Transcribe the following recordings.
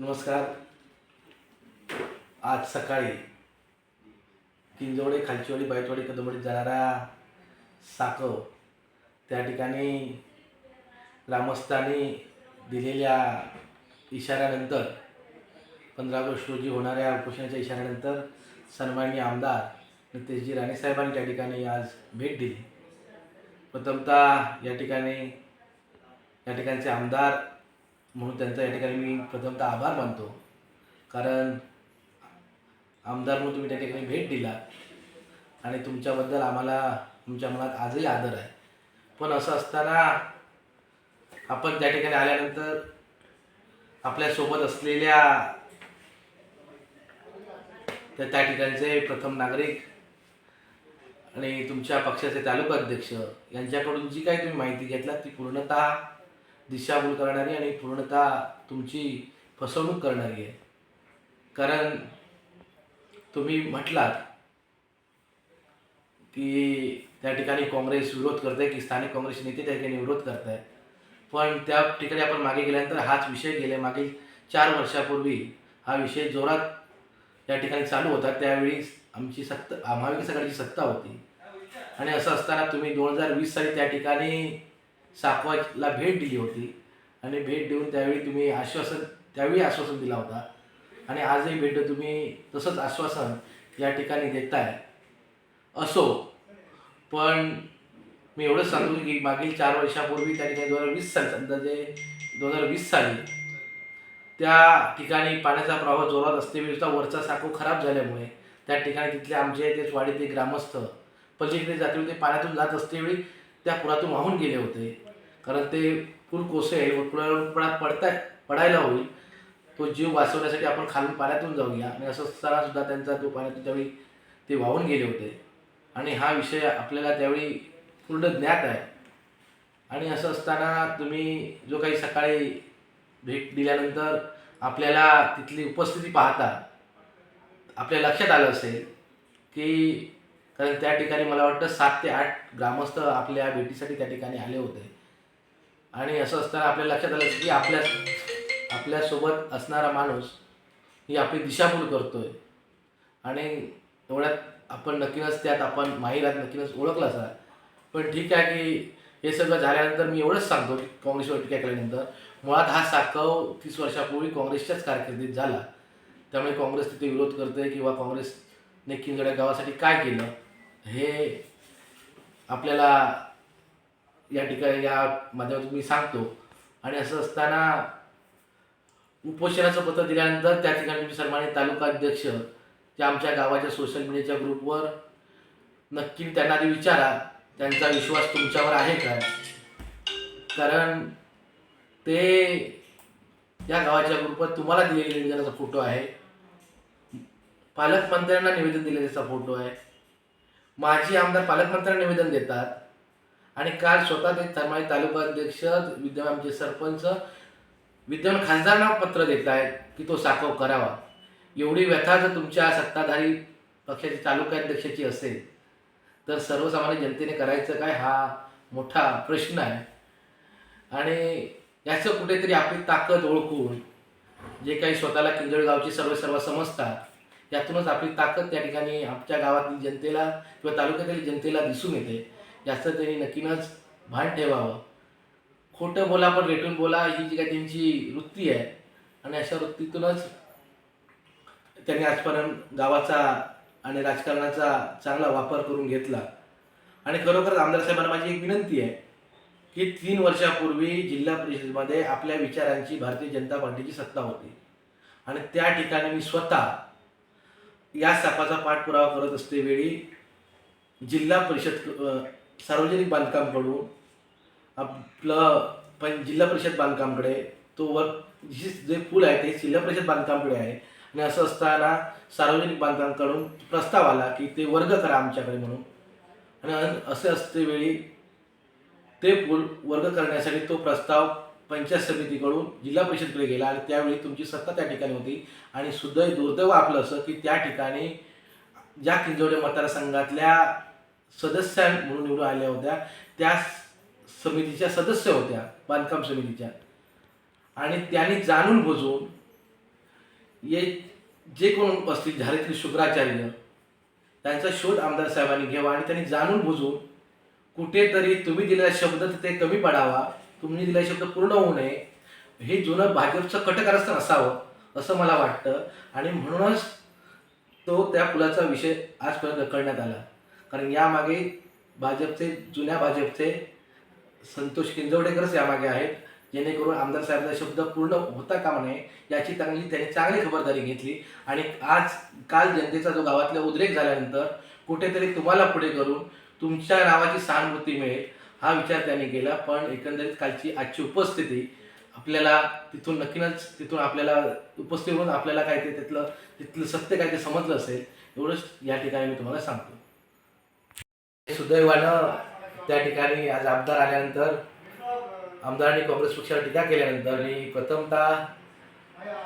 नमस्कार. आज सकाळी किंजवडे खालचीवाडी बायतवाडी कदमवाडीत जाणारा साकव त्या ठिकाणी ग्रामस्थांनी दिलेल्या इशाऱ्यानंतर पंधरा ऑगस्ट रोजी होणाऱ्या उपोषणाच्या इशाऱ्यानंतर सन्माननीय आमदार नितेशजी राणेसाहेबांनी त्या ठिकाणी आज भेट दिली. प्रथमतः या ठिकाणी या ठिकाणचे आमदार म्हणून त्यांचा या ठिकाणी मी प्रथमतः आभार मानतो. कारण आमदार म्हणून तुम्ही त्या ठिकाणी भेट दिला आणि तुमच्याबद्दल आम्हाला तुमच्या मनात आजही आदर आहे. पण असं असताना आपण त्या ठिकाणी आल्यानंतर आपल्यासोबत असलेल्या त्या त्या ठिकाणचे प्रथम नागरिक आणि तुमच्या पक्षाचे तालुका अध्यक्ष यांच्याकडून जी काही तुम्ही माहिती घेतला ती पूर्णतः दिशाभूल करणारी आणि पूर्णतः तुमची फसवणूक करणारी आहे. कारण तुम्ही म्हटलात की त्या ठिकाणी काँग्रेस विरोध करत आहे की स्थानिक काँग्रेस नेते त्या ठिकाणी विरोध करत आहे पण त्या ठिकाणी आपण मागे गेल्यानंतर हाच विषय गेले मागील चार वर्षापूर्वी हा विषय जोरात त्या ठिकाणी चालू होता. त्यावेळी आमची सत्ता महाविकास आघाडीची सत्ता होती. आणि असं असताना तुम्ही दोन हजार वीस साली त्या ठिकाणी साकवाला भेट दिली होती. आणि भेट देऊन त्यावेळी तुम्ही आश्वासन त्यावेळी आश्वासन दिला होता. आणि आजही भेट तुम्ही तसंच आश्वासन या ठिकाणी देताय. असो पण मी एवढंच सांगतो की मागील चार वर्षापूर्वी त्या ठिकाणी दोन हजार वीस साली अंदाजे दोन हजार वीस साली त्या ठिकाणी पाण्याचा प्रवाह जोरात असतेवेळी सुद्धा वरचा साखो खराब झाल्यामुळे त्या ठिकाणी तिथले आमचे ते वाडीतले ग्रामस्थ पलीकडे जाते ते पाण्यातून जात असतेवेळी त्या पुरातून वाहून गेले होते. कारण ते पूल कोसळेल व पुलावरून पडताय पडायला होईल. तो जीव वाचवण्यासाठी आपण खालून पाण्यातून जाऊया. आणि असं असताना त्यांचा तो पाण्यातून त्यावेळी ते वाहून गेले होते. आणि हा विषय आपल्याला त्यावेळी पूर्ण ज्ञात आहे. आणि असं असताना तुम्ही जो काही सकाळी भेट दिल्यानंतर आपल्याला तिथली उपस्थिती पाहता आपल्या लक्षात आलं असेल की कारण त्या ठिकाणी मला वाटतं सात ते आठ ग्रामस्थ आपल्या भेटीसाठी त्या ठिकाणी आले होते. आणि असं असताना आपल्या लक्षात आलं की आपल्या आपल्यासोबत असणारा माणूस ही आपली दिशाभूल करतोय. आणि एवढ्यात आपण नक्कीच त्यात आपण माहिरात नक्कीच ओळखला असा पण ठीक आहे की हे सगळं झाल्यानंतर मी एवढंच सांगतो की काँग्रेसवर टीका केल्यानंतर. मुळात हा साकव तीस वर्षापूर्वी काँग्रेसच्याच कारकिर्दीत झाला. त्यामुळे काँग्रेस तिथे विरोध करते किंवा काँग्रेसने किंजड्या गावासाठी काय केलं? हे आपल्याला या ठिकाणी या माध्यमातून मी सांगतो. आणि असं असताना उपोषणाचं पत्र दिल्यानंतर त्या ठिकाणी तुम्ही सन्मानित तालुका अध्यक्ष त्या आमच्या गावाच्या सोशल मीडियाच्या ग्रुपवर नक्की त्यांना आधी विचारा. त्यांचा विश्वास तुमच्यावर आहे का? कारण ते या गावाच्या ग्रुपवर तुम्हाला दिलेल्या निवेदनाचा फोटो आहे. पालकमंत्र्यांना निवेदन दिलेल्याचा फोटो आहे. माजी आमदार पालकमंत्र्यांना निवेदन देतात. आणि काल स्वतः ते तरमाळी तालुका अध्यक्ष विद्यमान आमचे सरपंच विद्यमान खासदारांना पत्र देत आहेत की तो साकव करावा. एवढी व्यथा जर तुमच्या सत्ताधारी पक्षाची तालुकाध्यक्षाची असेल तर सर्वसामान्य जनतेने करायचं काय हा मोठा प्रश्न आहे. आणि याचं कुठेतरी आपली ताकद ओळखून जे काही स्वतःला किंजळगावची सर्व सर्व समजतात यातूनच आपली ताकद त्या ठिकाणी आमच्या गावातील जनतेला किंवा तालुक्यातील जनतेला दिसून येते. जास्त त्यांनी नक्कीनच भान ठेवावं. खोटं बोला पण रेटून बोला ही जी काही त्यांची वृत्ती आहे आणि अशा वृत्तीतूनच त्यांनी आजपर्यंत गावाचा आणि राजकारणाचा चांगला वापर करून घेतला. आणि खरोखरच आमदार साहेबांना माझी एक विनंती आहे की तीन वर्षापूर्वी जिल्हा परिषदेमध्ये आपल्या विचारांची भारतीय जनता पार्टीची सत्ता होती. आणि त्या ठिकाणी मी स्वतः या सापाचा पाठपुरावा करत असते वेळी जिल्हा परिषद सार्वजनिक बांधकामकडून आपलं पण जिल्हा परिषद बांधकामकडे तो वर जी जे पूल आहे ते जिल्हा परिषद बांधकामकडे आहे. आणि असं असताना सार्वजनिक बांधकामकडून प्रस्ताव आला की ते वर्ग करा आमच्याकडे म्हणून. आणि असे असते वेळी ते पूल वर्ग करण्यासाठी तो प्रस्ताव पंचायत समितीकडून जिल्हा परिषदकडे गेला आणि त्यावेळी तुमची सत्ता त्या ठिकाणी होती. आणि सुदैव दुर्दैव आपलं असं की त्या ठिकाणी ज्या किंजवडे मतदारसंघातल्या सदस्य म्हणून निवडून आल्या होत्या त्या समितीच्या सदस्य होत्या बांधकाम समितीच्या. आणि त्यांनी जाणून बुजून ये जे कोण असतील झारीतील शुक्राचार्य त्यांचा शोध आमदार साहेबांनी घ्यावा आणि त्यांनी जाणून बुजून कुठेतरी तुम्ही दिलेला शब्द तर ते कमी पडावा. तुम्ही दिलेला शब्द पूर्ण होऊ नये. हे जुनं भाजपचं कटकारस्थान असावं असं मला वाटतं. आणि म्हणूनच तो त्या पुलाचा विषय आजपर्यंत करण्यात आला. कारण यामागे भाजपचे जुन्या भाजपचे संतोष किंजवडेकरच यामागे आहेत. जेणेकरून आमदार साहेबांचा शब्द पूर्ण होता का नये याची चांगली त्यांनी चांगली खबरदारी घेतली. आणि आज काल जनतेचा जो गावातला उद्रेक झाल्यानंतर कुठेतरी तुम्हाला पुढे करून तुमच्या नावाची सहानुभूती मिळेल. हा विचार त्यांनी केला पण एकंदरीत कालची आजची उपस्थिती आपल्याला तिथून नक्कीच तिथून आपल्याला उपस्थित होऊन आपल्याला काय ते तिथलं तिथलं सत्य काय ते समजलं असेल एवढंच या ठिकाणी मी तुम्हाला सांगतो. सुदैवानं त्या ठिकाणी आज आमदार आल्यानंतर आमदारांनी काँग्रेस पक्षावर टीका केल्यानंतर मी प्रथमतः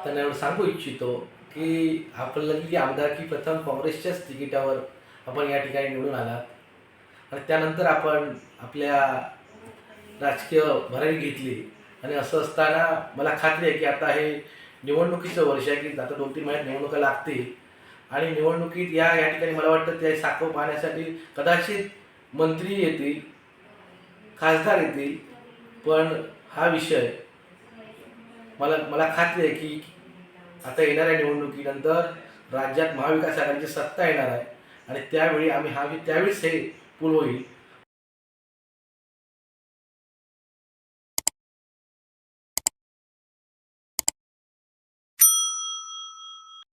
त्यांना एवढं सांगू इच्छितो की आपल्याला आमदारकी प्रथम काँग्रेसच्याच तिकिटावर आपण या ठिकाणी निवडून आलात. आणि त्यानंतर आपण आपल्या राजकीय भरारी घेतली. आणि असं असताना मला खात्री आहे की आता हे निवडणुकीचं वर्ष आहे की आता दोन तीन महिन्यात निवडणुका लागतील. आणि निवडणुकीत या या ठिकाणी मला वाटतं त्या साखव पाहण्यासाठी कदाचित मंत्री येतील खासदार येतील पण हा विषय मला मला खात्री आहे की आता येणाऱ्या निवडणुकीनंतर राज्यात महाविकास आघाडीची सत्ता येणार आहे. आणि त्यावेळी आम्ही हा त्यावेळीच हे पूल होईल